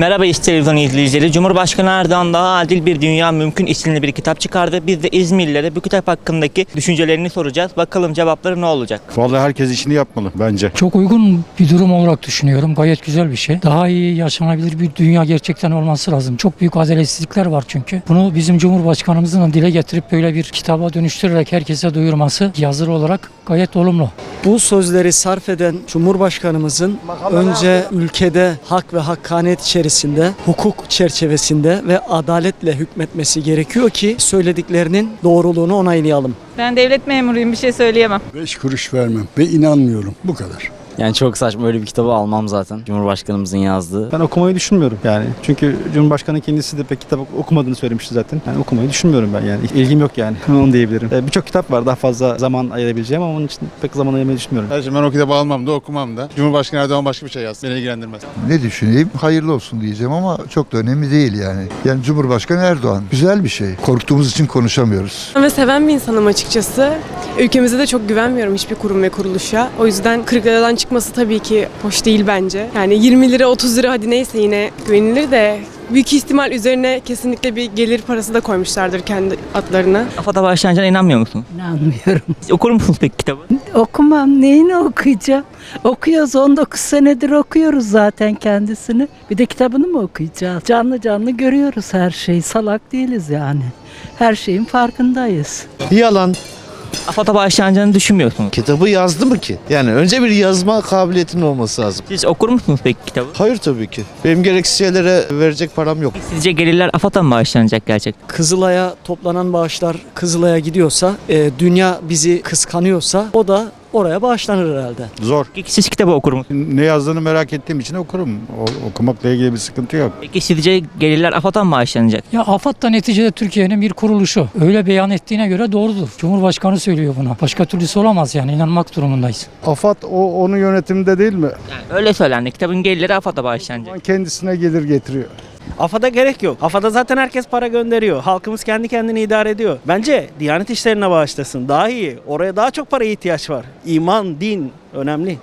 Merhaba İş Televizyon izleyicileri. Cumhurbaşkanı Erdoğan daha adil bir dünya mümkün isimli bir kitap çıkardı. Biz de İzmirlilere bu kitap hakkındaki düşüncelerini soracağız. Bakalım cevapları ne olacak? Vallahi herkes işini yapmalı bence. Çok uygun bir durum olarak düşünüyorum. Gayet güzel bir şey. Daha iyi yaşanabilir bir dünya gerçekten olması lazım. Çok büyük adaletsizlikler var çünkü. Bunu bizim Cumhurbaşkanımızın da dile getirip böyle bir kitaba dönüştürerek herkese duyurması yazılı olarak gayet olumlu. Bu sözleri sarf eden Cumhurbaşkanımızın önce ülkede hak ve hakkaniyet içerisinde, hukuk çerçevesinde ve adaletle hükmetmesi gerekiyor ki söylediklerinin doğruluğunu onaylayalım. Ben devlet memuruyum bir şey söyleyemem. Beş kuruş vermem ve inanmıyorum. Bu kadar. Yani çok saçma öyle bir kitabı almam zaten. Cumhurbaşkanımızın yazdığı. Ben okumayı düşünmüyorum yani. Çünkü Cumhurbaşkanı kendisi de pek kitap okumadığını söylemişti zaten. Yani okumayı düşünmüyorum ben yani. İlgim yok yani. Onu diyebilirim. Ee, Birçok kitap var daha fazla zaman ayırabileceğim ama onun için pek zaman ayırmayı düşünmüyorum. Kardeşim ben o kitabı almam da okumam da. Cumhurbaşkanı Erdoğan başka bir şey yazsın. Beni ilgilendirmez. Ne düşüneyim? Hayırlı olsun diyeceğim ama çok da önemli değil yani. Yani Cumhurbaşkanı Erdoğan güzel bir şey. Korktuğumuz için konuşamıyoruz. Ve seven bir insanım açıkçası. Ülkemize de çok güvenmiyorum hiçbir kurum ve kuruluşa. O yüzden 40 liradan çıkması tabii ki hoş değil bence. Yani 20 lira 30 lira hadi neyse yine güvenilir de büyük ihtimal üzerine kesinlikle bir gelir parası da koymuşlardır kendi adlarına. AFAD'a başlanacağına inanmıyor musun? İnanmıyorum. Siz okur musunuz peki kitabı? Okumam. Neyini okuyacağım? Okuyoruz. 19 senedir okuyoruz zaten kendisini. Bir de kitabını mı okuyacağız? Canlı canlı görüyoruz her şeyi. Salak değiliz yani. Her şeyin farkındayız. Yalan. AFAD'a başlanacağını düşünmüyorsunuz. Kitabı yazdı mı ki? Yani önce bir yazma kabiliyetinin olması lazım. Siz okur musunuz peki kitabı? Hayır tabii ki. Benim gereksiz şeylere verecek param yok. Sizce gelirler AFAD'a mı bağışlanacak gerçekten? Kızılay'a toplanan bağışlar Kızılay'a gidiyorsa, e, dünya bizi kıskanıyorsa o da oraya bağışlanır herhalde. Zor. Peki siz kitabı okur musunuz? Ne yazdığını merak ettiğim için okurum. O, okumakla ilgili bir sıkıntı yok. Peki sizce gelirler AFAD'a mı bağışlanacak? Ya AFAD da neticede Türkiye'nin bir kuruluşu. Öyle beyan ettiğine göre doğrudur. Cumhurbaşkanı söylüyor bunu. Başka türlüsü olamaz yani inanmak durumundayız. AFAD o onun yönetiminde değil mi? Yani öyle söylendi. Kitabın gelirleri AFAD'a bağışlanacak. Kendisine gelir getiriyor. AFAD'a gerek yok. AFAD'a zaten herkes para gönderiyor. Halkımız kendi kendini idare ediyor. Bence Diyanet işlerine bağışlasın. Daha iyi. Oraya daha çok paraya ihtiyaç var. İman, din önemli.